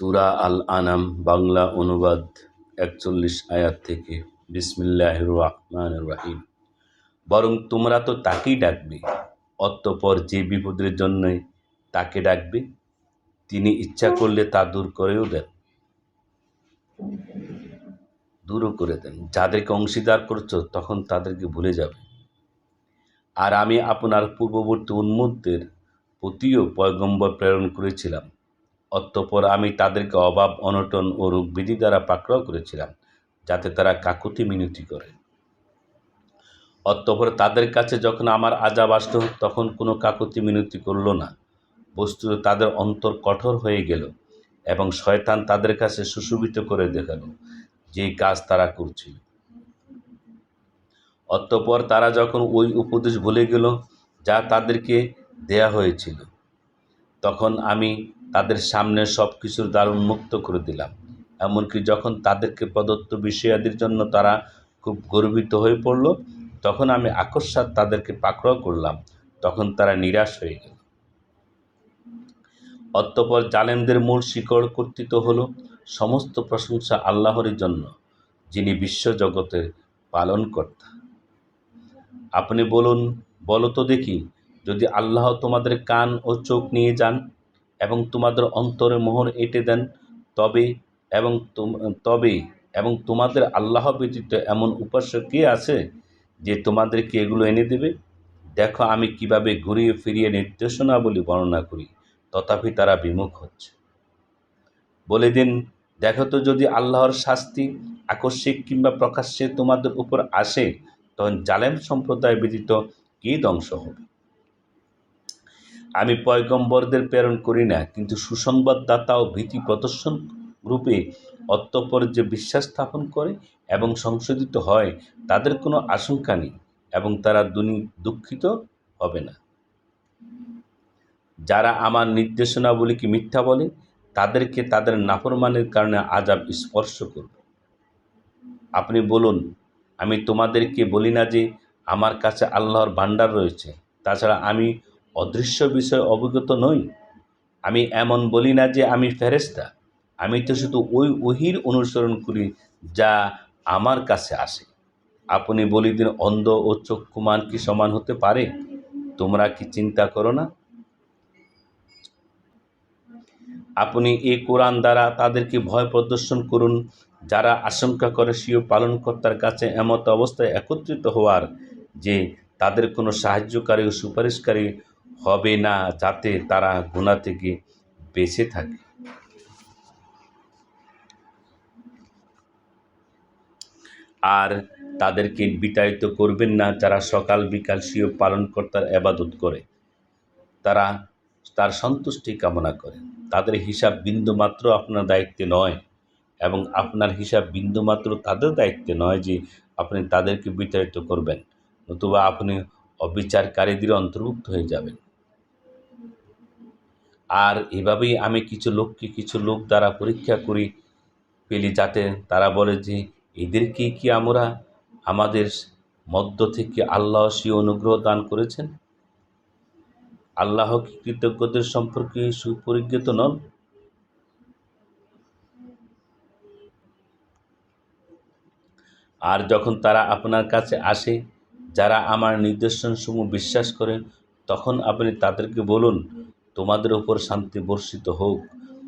সূরা আল আনাম বাংলা অনুবাদ একচল্লিশ আয়াত থেকে। বিসমিল্লাহির রহমানির রহিম। বরং তোমরা তো তাকেই ডাকবে, অতঃপর যে বিপদের জন্যই তাকে ডাকবে, তিনি ইচ্ছা করলে তা দূর করেও দেন। দূরও করে দেন। যাদেরকে অংশীদার করছ, তখন তাদেরকে ভুলে যাবে। আর আমি আপনার পূর্ববর্তী উন্মুক্তের প্রতিও পয়গম্বর প্রেরণ করেছিলাম। অতঃপর আমি তাদেরকে অভাব, অনটন ও রোগবিধি দ্বারা পাকড়াও করেছিলাম, যাতে তারা কাকুতি মিনতি করে। অতঃপর তাদের কাছে যখন আমার আজাব আসলো, তখন কোনো কাকুতি মিনতি করল না। বস্তুত তাদের অন্তর কঠোর হয়ে গেল এবং শয়তান তাদের কাছে সুশোভিত করে দেখাল যে কাজ তারা করছিল। অতঃপর তারা যখন ওই উপদেশ ভুলে গেল যা তাদেরকে দেয়া হয়েছিল, তখন আমি তাদের সামনে সব কিছুর দ্বার উন্মুক্ত করে দিলাম। এমনকি যখন তাদেরকে প্রদত্ত বিষয়াদির জন্য তারা খুব গর্বিত হয়ে পড়ল, তখন আমি আকস্মাত তাদেরকে পাকড়াও করলাম, তখন তারা নিরাশ হয়ে গেল। অতঃপর জালেমদের মূল শিকড় কর্তৃত হলো সমস্ত প্রশংসা আল্লাহরই জন্য, যিনি বিশ্বজগতের পালনকর্তা। আপনি বলুন, বলো তো দেখি, যদি আল্লাহ তোমাদের কান ও চোখ নিয়ে যান এবং তোমাদের অন্তরে মোহর এঁটে দেন তবে এবং তবে এবং তোমাদের আল্লাহ ব্যতীত এমন উপাস্য কে আছে যে তোমাদেরকে এগুলো এনে দেবে? দেখো, আমি কীভাবে ঘুরিয়ে ফিরিয়ে নির্দেশনাবলী বর্ণনা করি, তথাপি তারা বিমুখ হচ্ছে। বলে দিন, দেখো তো, যদি আল্লাহর শাস্তি আকস্মিক কিংবা প্রকাশ্যে তোমাদের উপর আসে, তখন জালেম সম্প্রদায় ব্যতীত কী ধ্বংস হবে? আমি পয়গম্বরদের প্রেরণ করি না, কিন্তু সুসংবাদদাতা ও ভীতি প্রদর্শন রূপে অত্যপর যে বিশ্বাস স্থাপন করে এবং সংশোধিত হয়, তাদের কোনো আশঙ্কা নেই এবং তারা দুনি দুঃখিত হবে না। যারা আমার নির্দেশনাবলীকে মিথ্যা বলে, তাদেরকে তাদের নাফরমানের কারণে আজাব স্পর্শ করবে। আপনি বলুন, আমি তোমাদেরকে বলি না যে আমার কাছে আল্লাহর ভাণ্ডার রয়েছে, তাছাড়া আমি অদৃশ্য বিষয়ে অবগত নই। আমি এমন বলি না যে আমি ফেরেস্তা আমি তো শুধু ওই ওহির অনুসরণ করি যা আমার কাছে আসে। আপনি বলি দিন অন্ধ ও চক্ষুমান কি সমান হতে পারে? তোমরা কি চিন্তা করো না? আপনি এ কোরআন দ্বারা তাদেরকে ভয় প্রদর্শন করুন। যারা আশঙ্কা করে স্বীয় পালনকর্তার কাছে এমত অবস্থায় একত্রিত হওয়ার যে তাদের কোনো সাহায্যকারী ও সুপারিশকারী হবে না যাতে তারা গুণা থেকে বেঁচে থাকে। আর তাদেরকে বিতাড়িত করবেন না যারা সকাল বিকাল স্বীয় পালনকর্তার আবাদত করে। তারা তার সন্তুষ্টি কামনা করে। তাদের হিসাব বিন্দুমাত্র আপনার দায়িত্বে নয় এবং আপনার হিসাব বিন্দুমাত্র তাদের দায়িত্বে নয় যে আপনি তাদেরকে বিতাড়িত করবেন, নতুবা আপনি অবিচারকারীদের অন্তর্ভুক্ত হয়ে যাবেন। আর এভাবেই আমি কিছু লোককে কিছু লোক দ্বারা পরীক্ষা করি পেলি যাতে তারা বলে যে, এদেরকে কি আমরা আমাদের মধ্য থেকে আল্লাহ সে অনুগ্রহ দান করেছেন? আল্লাহ কি কৃতজ্ঞদের সম্পর্কে সুপরিজ্ঞিত নন? আর যখন তারা আপনার কাছে আসে, যারা আমার নির্দেশনসমূহ বিশ্বাস করে তখন আপনি তাদেরকে বলুন তোমাদের উপর শান্তি বর্ষিত হোক।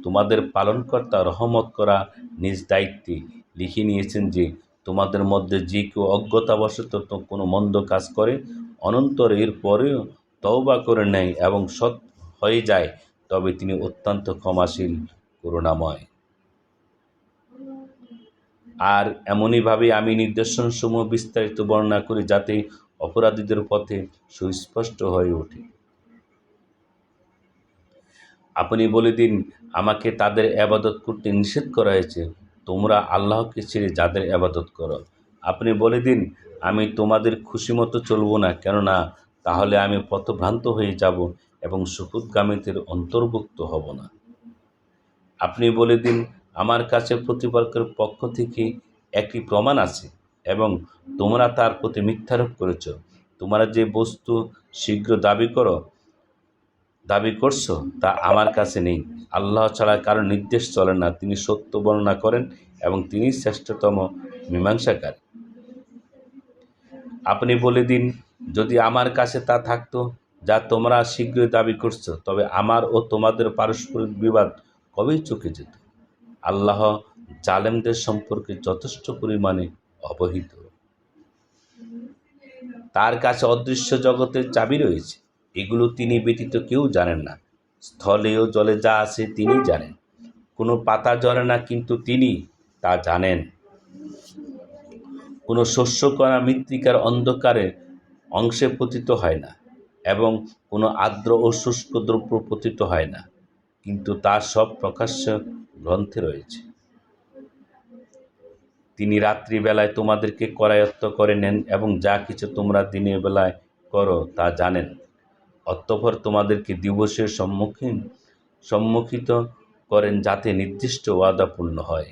তোমাদের পালনকর্তা রহমত করা নিজ দায়িত্বে লিখে নিয়েছেন যে, তোমাদের মধ্যে যে কেউ অজ্ঞতাবশত কোনো মন্দ কাজ করে, অনন্তর এর পরেও তওবা করে নেয় এবং সৎ হয়ে যায়, তবে তিনি অত্যন্ত ক্ষমাশীল, করুণাময়। আর এমনইভাবে আমি নির্দেশনসমূহ বিস্তারিত বর্ণনা করি যাতে অপরাধীদের পথে সুস্পষ্ট হয়ে ওঠে। আপনি বলে দিন, আমাকে তাদের আবাদত করতে নিষেধ করা হয়েছে। তোমরা আল্লাহকে ছেড়ে যাদের আবাদত করো। আপনি বলে দিন, আমি তোমাদের খুশি মতো চলবো না, কেননা তাহলে আমি পথভ্রান্ত হয়ে যাব এবং সুখুদগামীদের অন্তর্ভুক্ত হব না। আপনি বলে দিন, আমার কাছে প্রতিপক্ষের পক্ষ থেকে একটি প্রমাণ আছে এবং তোমরা তার প্রতি মিথ্যারোপ করেছ। তোমরা যে বস্তু শীঘ্র দাবি করো দাবি করছ? তা আমার কাছে নেই। আল্লাহ ছাড়া কারও নির্দেশ চলে না। তিনি সত্য বর্ণনা করেন এবং তিনি শ্রেষ্ঠতম মীমাংসাকারী। আপনি বলে দিন, যদি আমার কাছে তা থাকতো, যা তোমরা শীঘ্রই দাবি করছ, তবে আমার ও তোমাদের পারস্পরিক বিবাদ কবেই চুকে যেত? আল্লাহ জালেমদের সম্পর্কে যথেষ্ট পরিমাণে অবহিত। তার কাছে অদৃশ্য জগতের চাবি রয়েছে। এগুলো তিনি ব্যতীত কেউ জানেন না। স্থলে ও জলে যা আছে তিনি জানেন। কোনো পাতা জ্বলে না কিন্তু তিনি তা জানেন। কোনো শস্য করা মৃত্তিকার অন্ধকারে অংশে পতিত হয় না এবং কোনো আর্দ্র ও শুষ্ক দ্রব্য পতিত হয় না, কিন্তু তা সব প্রকাশ্য গ্রন্থে রয়েছে। তিনি রাত্রিবেলায় তোমাদেরকে করায়ত্ত করে নেন এবং যা কিছু তোমরা দিনের বেলায় করো তা জানেন। অতঃপর তোমাদেরকে দিবসের সম্মুখীন সম্মুখিত করেন যাতে নির্দিষ্ট ওয়াদা পূর্ণ হয়।